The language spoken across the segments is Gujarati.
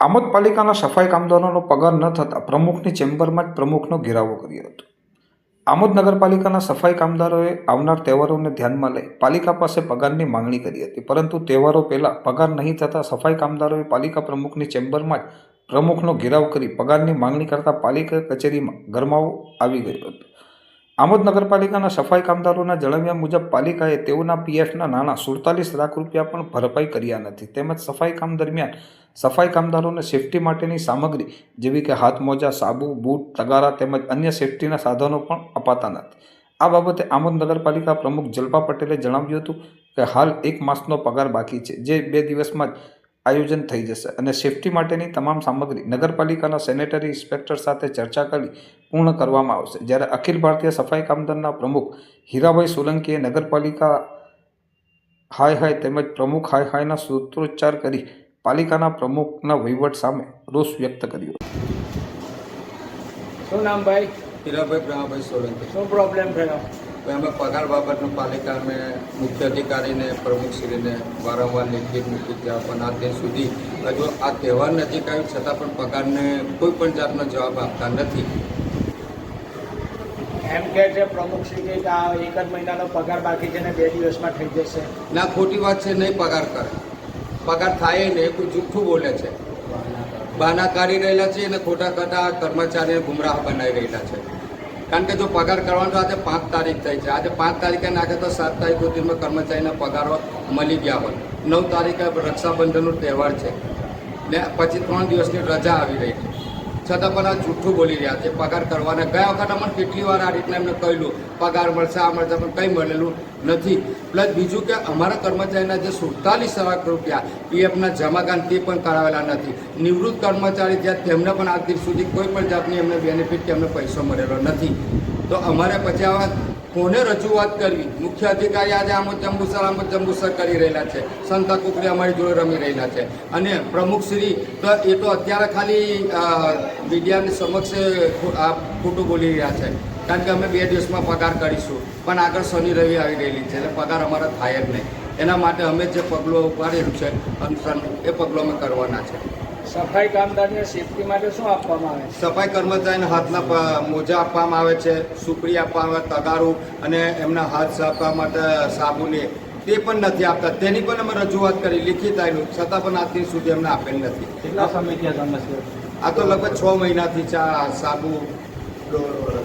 આમોદ પાલિકાના સફાઈ કામદારોનો પગાર ન થતાં પ્રમુખની ચેમ્બરમાં જ પ્રમુખનો ઘેરાવો કર્યો હતો. આમોદ નગરપાલિકાના સફાઈ કામદારોએ આવનાર તહેવારોને ધ્યાનમાં લઈ પાલિકા પાસે પગારની માંગણી કરી હતી, પરંતુ તહેવારો પહેલાં પગાર નહીં થતાં સફાઈ કામદારોએ પાલિકા પ્રમુખની ચેમ્બરમાં જ પ્રમુખનો ઘેરાવ કરી પગારની માંગણી કરતાં પાલિકા કચેરીમાં ગરમાવો આવી ગયો હતો. આમોદ નગરપાલિકાના સફાઈ કામદારોના જણાવ્યા મુજબ પાલિકાએ તેઓના પીએફના નાણાં સુડતાલીસ લાખ રૂપિયા પણ ભરપાઈ કર્યા નથી. તેમજ સફાઈ કામ દરમિયાન સફાઈ કામદારોને સેફટી માટેની સામગ્રી જેવી કે હાથમોજા સાબુ, બૂટ, તગારા તેમજ અન્ય સેફટીના સાધનો પણ અપાતા નથી. આ બાબતે આમોદ નગરપાલિકા પ્રમુખ જલ્પા પટેલે જણાવ્યું હતું કે હાલ એક માસનો પગાર બાકી છે. જે બે દિવસમાં જ આયોજન થઈ જશે. અને સેફટી માટેની તમામ સામગ્રી નગરપાલિકાના સેનેટરી ઇન્સ્પેક્ટર સાથે ચર્ચા કરી પૂર્ણ કરવામાં આવશે. જ્યારે અખિલ ભારતીય સફાઈ કામદારના પ્રમુખ હીરાભાઈ સોલંકીએ નગરપાલિકા હાય હાય તેમજ પ્રમુખ હાય હાયના સૂત્રોચ્ચાર કરી પાલિકાના પ્રમુખના વહીવટ સામે રોષ વ્યક્ત કર્યો. શું નામ ભાઈ? હીરાભાઈ પ્રેમાભાઈ સોલંકી. શું પ્રોબ્લેમ થયો તો અમે પગાર બાબતનું પાલિકા અમે મુખ્ય અધિકારીને પ્રમુખશ્રીને વારંવાર લેખિત મૂકી ત્યાં પણ આ દિન સુધી હજુ આ તહેવાર નજીક આવ્યું છતાં પણ પગારને કોઈ પણ જાતનો જવાબ આપતા નથી. એમ કે છે પ્રમુખશ્રી કે આ એક જ મહિનાનો પગાર બાકી છે ને બે દિવસમાં થઈ જશે. ના ખોટી વાત છે નહીં પગાર કરે. પગાર થાય ને એ કોઈ જુઠ્ઠું બોલે છે. બહાના કાઢી રહેલા છે અને ખોટા ખોટા કર્મચારીને ગુમરાહ બનાવી રહેલા છે. કારણ કે જો પગાર કરવાનો આજે પાંચ તારીખ થઈ છે. આજે પાંચ તારીખે નાખે તો સાત તારીખ સુધીમાં કર્મચારીના પગારો મળી ગયા હોય. નવ તારીખે રક્ષાબંધનનો તહેવાર છે. ને પછી ત્રણ દિવસની રજા આવી રહી છે. છતાં પણ આ જૂઠું બોલી રહ્યા છે. પગાર કરવાના ગયા વખત અમને કેટલી વાર આ રીતના એમને કહેલું, પગાર મળશે, આ મળશે, પણ કંઈ મળેલું નથી. પ્લસ બીજું કે અમારા કર્મચારીના જે સુડતાલીસ લાખ રૂપિયા પીએફના જમાગાન તે પણ કરાવેલા નથી. નિવૃત્ત કર્મચારી જ્યાં તેમને પણ આજ દિવસ સુધી કોઈ પણ જાતની એમને બેનિફિટ કે એમને પૈસો મળેલો નથી. તો અમારે પછી આવા કોને રજૂઆત કરવી? મુખ્ય અધિકારી આજે આમ જંબુસર આમ જંબુસર કરી રહેલા છે. સંતા કુકરી અમારી જોડે રમી રહેલા છે. અને પ્રમુખશ્રી તો એ તો અત્યારે ખાલી મીડિયાની સમક્ષ આ ખોટું બોલી રહ્યા છે. કારણ કે અમે બે દિવસમાં પગાર કરીશું. પણ આગળ શનિ રવિ આવી રહેલી છે. એટલે પગાર અમારા થાય જ નહીં. એના માટે અમે જે પગલું ઉપાડેલું છે અનુસરણ એ પગલું અમે કરવાના છે. સફાઈ કામદારને સેફટી માટે શું આપવામાં આવે સફાઈ કર્મચારીને હાથના મોજા આપવામાં આવે છે સુપડી આપવામાં આવે તગારું અને એમના હાથ સાફ કરવા માટે સાબુને તે પણ નથી આપતા. તેની પણ અમે રજૂઆત કરી લિખિત આવેલું છતાં પણ આજ સુધી અમને આપેલ નથી. કેટલા સમય આ સમસ્યા આ તો લગભગ છ મહિનાથી ચા સાબુ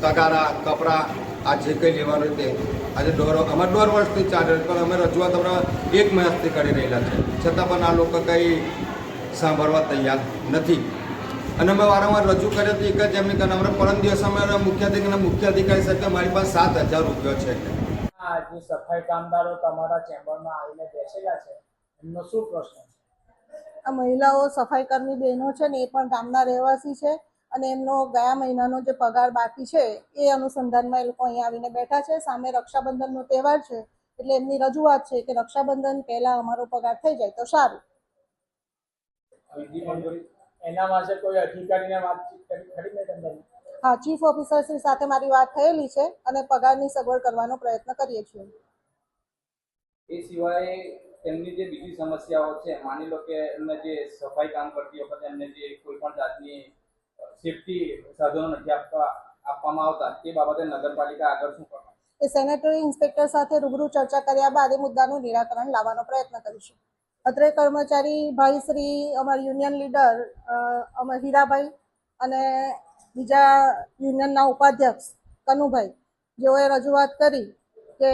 તગારા કપડાં આ જે કંઈ લેવાનું તે. આજે દોઢ અમારે દોઢ વર્ષથી ચાલે પણ અમે રજૂઆત હમણાં એક મહિનાથી કરી રહેલા છે. છતાં પણ આ લોકો કંઈ સાંભળવા તૈયાર નથી. અને અમે વારંવાર રજૂ કર્યો હતી એક જ એમની કારણ અમે પરમ દિવસ અમે મુખ્ય અધિકારી મુખ્ય અધિકારી સાથે મારી પાસે સાત હજાર રૂપિયો છે. આજે જે સફાઈ કામદારો તમારા ચેમ્બરમાં આવીને બેસેલા છે એમનો શું પ્રશ્ન છે? આ મહિલાઓ સફાઈ કર્મી બહેનો છે ને એ પણ ગામના રહેવાસી છે અને એમનો ગયા મહિનાનો જે પગાર બાકી છે એ અનુસંધાનમાં એ લોકો અહીંયા આવીને બેઠા છે. સામે રક્ષાબંધનનો તહેવાર છે એટલે એમની રજૂઆત છે કે રક્ષાબંધન પહેલાં અમારો પગાર થઈ જાય તો સારું. એના માટે કોઈ અધિકારીને વાતચીત કરી ખરી મેં તમને? હા ચીફ ઓફિસર શ્રી સાથે મારી વાત થયેલી છે અને પગારની સગવડ કરવાનો પ્રયત્ન કરીએ છીએ. એ સિવાય તેમની જે બીજી સમસ્યાઓ છે માની લો કે એમને જે સફાઈ કામ કરતી વખતે એમને જે કોઈ પણ જાતની સેફટી સાધનો નથી આપવા આપવામાં આવતા તે બાબતે નગરપાલિકા આગળ શું કરવાનું એ સેનેટરી ઇન્સ્પેક્ટર સાથે રૂબરૂ ચર્ચા કર્યા બાદ એ મુદ્દાનું નિરાકરણ લાવવાનો પ્રયત્ન કરીશું. અત્રે કર્મચારી ભાઈ શ્રી, અમારા યુનિયન લીડર અમે હીરાભાઈ અને બીજા યુનિયનના ઉપાધ્યક્ષ કનુભાઈ, જેઓએ રજૂઆત કરી કે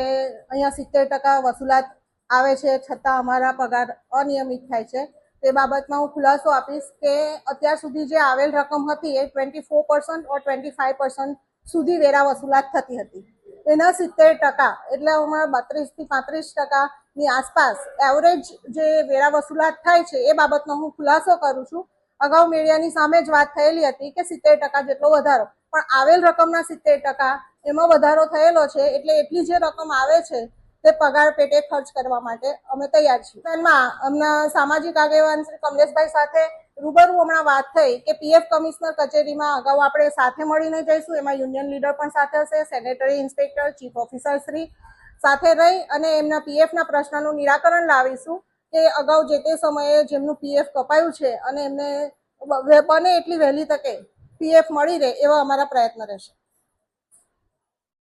અહીંયા સિત્તેર ટકા વસૂલાત આવે છે છતાં અમારા પગાર અનિયમિત થાય છે. તે બાબતમાં હું ખુલાસો આપીશ કે અત્યાર સુધી જે આવેલ રકમ હતી એ twenty four percent or twenty five percent સુધી વેરા વસૂલાત થતી હતી. એના સિત્તેર ટકા, એટલે અમારા બત્રીસથી પાંત્રીસ ટકાની આસપાસ એવરેજ જે વેરા વસૂલાત થાય છે, એ બાબતનો હું ખુલાસો કરું છું. અગાઉ મીડિયાની સામે જ વાત થયેલી હતી કે સિત્તેર ટકા જેટલો વધારો. પણ આવેલ રકમના સિત્તેર ટકા એમાં વધારો થયેલો છે, એટલે એટલી જે રકમ આવે છે, તે પગાર પેટે ખર્ચ કરવા માટે અમે તૈયાર છીએ. એમાં અમના સામાજિક આગેવાન શ્રી કમલેશભાઈ સાથે રૂબરૂ હમણાં વાત થઈ કે પીએફ કમિશનર કચેરીમાં અગાઉ આપણે સાથે મળીને જઈશું. એમાં યુનિયન લીડર પણ સાથે હશે, sanitary inspector, chief officer Shri સાથે રહી અને એમના પીએફના પ્રશ્નનું નિરાકરણ લાવીશું કે અગાઉ જે તે સમયે જેમનું પીએફ કપાયું છે અને એમને બને એટલી વહેલી તકે પીએફ મળી રહે એવા અમારા પ્રયત્ન રહેશે.